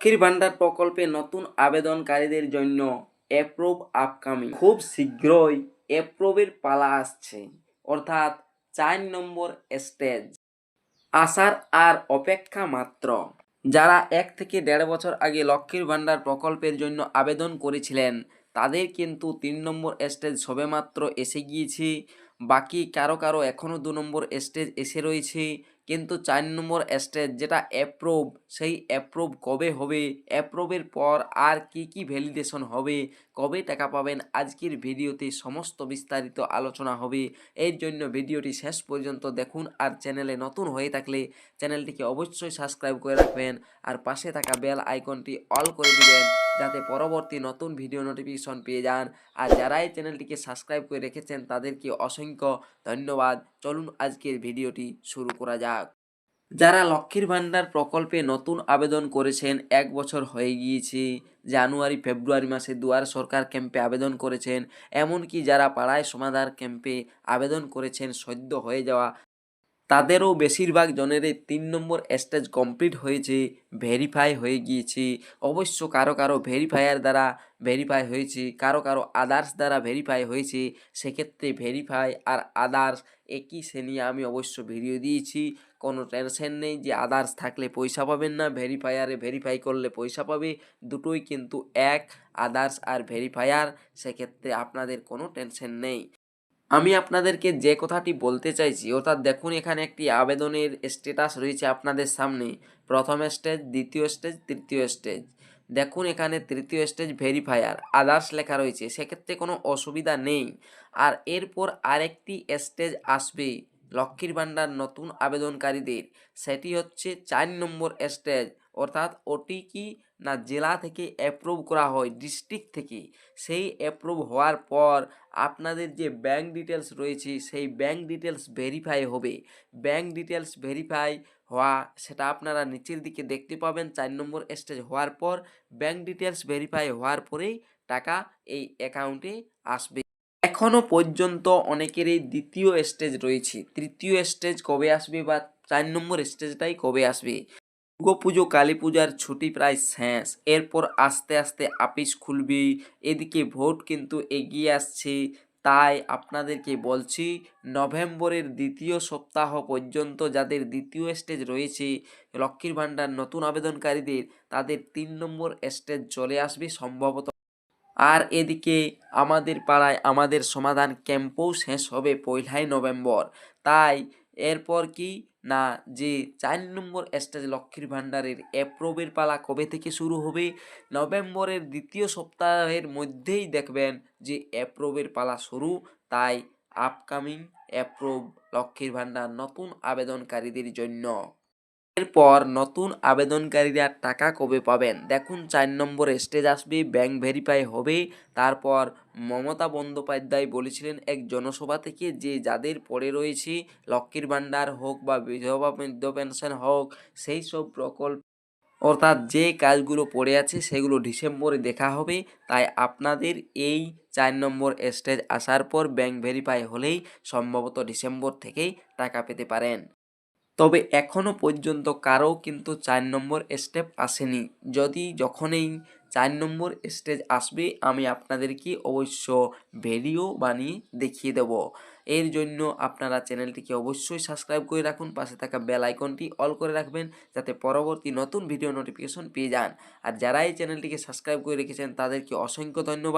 লক্ষ্মীর ভান্ডার প্রকল্পে নতুন আবেদনকারীদের জন্য অ্যাপ্রুভ আপকামিং খুব শীঘ্রই অ্যাপ্রুভের পালা আসছে, অর্থাৎ চার নম্বর স্টেজ আসার আর অপেক্ষা মাত্র। যারা এক থেকে দেড় বছর আগে লক্ষ্মীর ভান্ডার প্রকল্পের জন্য আবেদন করেছিলেন, তাদের কিন্তু তিন নম্বর স্টেজ সবেমাত্র এসে গিয়েছে। বাকি কারও কারও এখনও দু নম্বর স্টেজ এসে রয়েছে। কিন্তু চার নম্বর স্টেজ যেটা অ্যাপ্রুভ সেই অ্যাপ্রুভ কবে হবে? অ্যাপ্রুভের পর আর কি কি ভ্যালিডেশন হবে? কবে টাকা পাবেন? আজকের ভিডিওতে সমস্ত বিস্তারিত আলোচনা হবে। এর জন্য ভিডিওটি শেষ পর্যন্ত দেখুন আর চ্যানেলে নতুন হয়ে থাকলে চ্যানেলটিকে অবশ্যই সাবস্ক্রাইব করে রাখবেন আর পাশে থাকা বেল আইকনটি অল করে দিবেন যাতে পরবর্তী নতুন ভিডিও নোটিফিকেশন পেয়ে যান। আর যারা এই চ্যানেলটিকে সাবস্ক্রাইব করে রেখেছেন তাদেরকে অসংখ্য ধন্যবাদ। চলুন আজকের ভিডিওটি শুরু করা যাক। যারা লক্ষ্মীর ভাণ্ডার প্রকল্পে নতুন আবেদন করেছেন, এক বছর হয়ে গিয়েছে। জানুয়ারি, ফেব্রুয়ারি মাসে দুয়ার সরকার ক্যাম্পে আবেদন করেছেন। এমনকি যারা পাড়ায় সমাধার ক্যাম্পে আবেদন করেছেন, সদ্য হয়ে যাওয়া তাদেরও বেশিরভাগ জনেরই তিন নম্বর স্টেজ কমপ্লিট হয়েছে ভেরিফাই হয়ে গিয়েছে। অবশ্য কারও কারও ভেরিফায়ার দ্বারা ভেরিফাই হয়েছে, কারও কারও আদার্স দ্বারা ভেরিফাই হয়েছে, সেক্ষেত্রে ভেরিফাই আর আদার্স একই শ্রেণি আমি অবশ্য ভিডিও দিয়েছি। কোনো টেনশন নেই যে আদার্স থাকলে পয়সা পাবেন না ভেরিফায়ারে ভেরিফাই করলে পয়সা পাবে, দুটোই কিন্তু এক আদার্স আর ভেরিফায়ার সেক্ষেত্রে আপনাদের কোনো টেনশন নেই। আমি আপনাদেরকে যে কথাটি বলতে চাইছি, অর্থাৎ দেখুন এখানে একটি আবেদনের স্ট্যাটাস রয়েছে আপনাদের সামনে। প্রথম স্টেজ দ্বিতীয় স্টেজ তৃতীয় স্টেজ দেখুন এখানে তৃতীয় স্টেজ ভেরিফায়ার আদার্স লেখা রয়েছে, সেক্ষেত্রে কোনো অসুবিধা নেই। আর এরপর আরেকটি স্টেজ আসবে, লক্ষ্মীর ভাণ্ডার নতুন আবেদনকারীদের। সেটি হচ্ছে চার নম্বর স্টেজ অর্থাৎ ওটি কি না জেলা থেকে অ্যাপ্রুভ করা হয় ডিস্ট্রিক্ট থেকে, সেই অ্যাপ্রুভ হওয়ার পর আপনাদের যে ব্যাংক ডিটেলস রয়েছে, সেই ব্যাংক ডিটেলস ভেরিফাই হবে। ব্যাংক ডিটেলস ভেরিফাই হওয়া, সেটা আপনারা নিচের দিকে দেখতে পাবেন, চার নম্বর স্টেজ হওয়ার পর ব্যাংক ডিটেলস ভেরিফাই হওয়ার পরেই টাকা এই অ্যাকাউন্টে আসবে। এখনও পর্যন্ত অনেকেরই দ্বিতীয় স্টেজ রয়েছে। তৃতীয় স্টেজ কবে আসবে বা চার নম্বর স্টেজটাই কবে আসবে? দুর্গাপুজো কালী পূজার ছুটি প্রায় শেষ। এরপর আস্তে আস্তে আপিস খুলবে। এদিকে ভোট কিন্তু এগিয়ে আসছে। তাই আপনাদেরকে বলছি, নভেম্বরের দ্বিতীয় সপ্তাহ পর্যন্ত যাদের দ্বিতীয় স্টেজ রয়েছে, লক্ষ্মীর ভাণ্ডার নতুন আবেদনকারীদের, তাদের তিন নম্বর স্টেজ চলে আসবে সম্ভবত। আর এদিকে আমাদের পাড়ায় আমাদের সমাধান ক্যাম্পও শেষ হবে পয়লাই নভেম্বর। তাই এরপর কি? না, যে চার নম্বর স্টেজ লক্ষ্মীর ভাণ্ডারের অ্যাপ্রোভের পালা কবে থেকে শুরু হবে? নভেম্বরের দ্বিতীয় সপ্তাহের মধ্যেই দেখবেন যে অ্যাপ্রোভের পালা শুরু। তাই আপকামিং অ্যাপ্রোভ লক্ষ্মীর ভাণ্ডার নতুন আবেদনকারীদের জন্য। এরপর নতুন আবেদনকারীরা টাকা কবে পাবেন? দেখুন, চার নম্বর স্টেজ আসবে, ব্যাংক ভেরিফাই হবে। তারপর মমতা বন্দ্যোপাধ্যায় বলেছিলেন, এক জনসভা থেকে যে যাদের পড়ে রয়েছে, লক্ষ্মীর ভাণ্ডার হোক বা বিধবা বৃদ্ধ পেনশন হোক, সেই সব প্রকল্প অর্থাৎ যে কাজগুলো পড়ে আছে, সেগুলো ডিসেম্বরে দেখা হবে। তাই আপনাদের এই চার নম্বর স্টেজ আসার পর ব্যাংক ভেরিফাই হলেই সম্ভবত ডিসেম্বর থেকেই টাকা পেতে পারেন। তবে এখনও পর্যন্ত কারও কিন্তু চার নম্বর স্টেপ আসেনি। যদি যখনই চার নম্বর স্টেজ আসবে, আমি আপনাদেরকে অবশ্য ভিডিও বানিয়ে দেখিয়ে দেব। এর জন্য আপনারা চ্যানেলটিকে অবশ্যই সাবস্ক্রাইব করে রাখুন, পাশে থাকা বেল আইকনটি অল করে রাখবেন, যাতে পরবর্তী নতুন ভিডিও নোটিফিকেশন পেয়ে যান। আর যারা এই চ্যানেলটিকে সাবস্ক্রাইব করে রেখেছেন, তাদেরকে অসংখ্য ধন্যবাদ।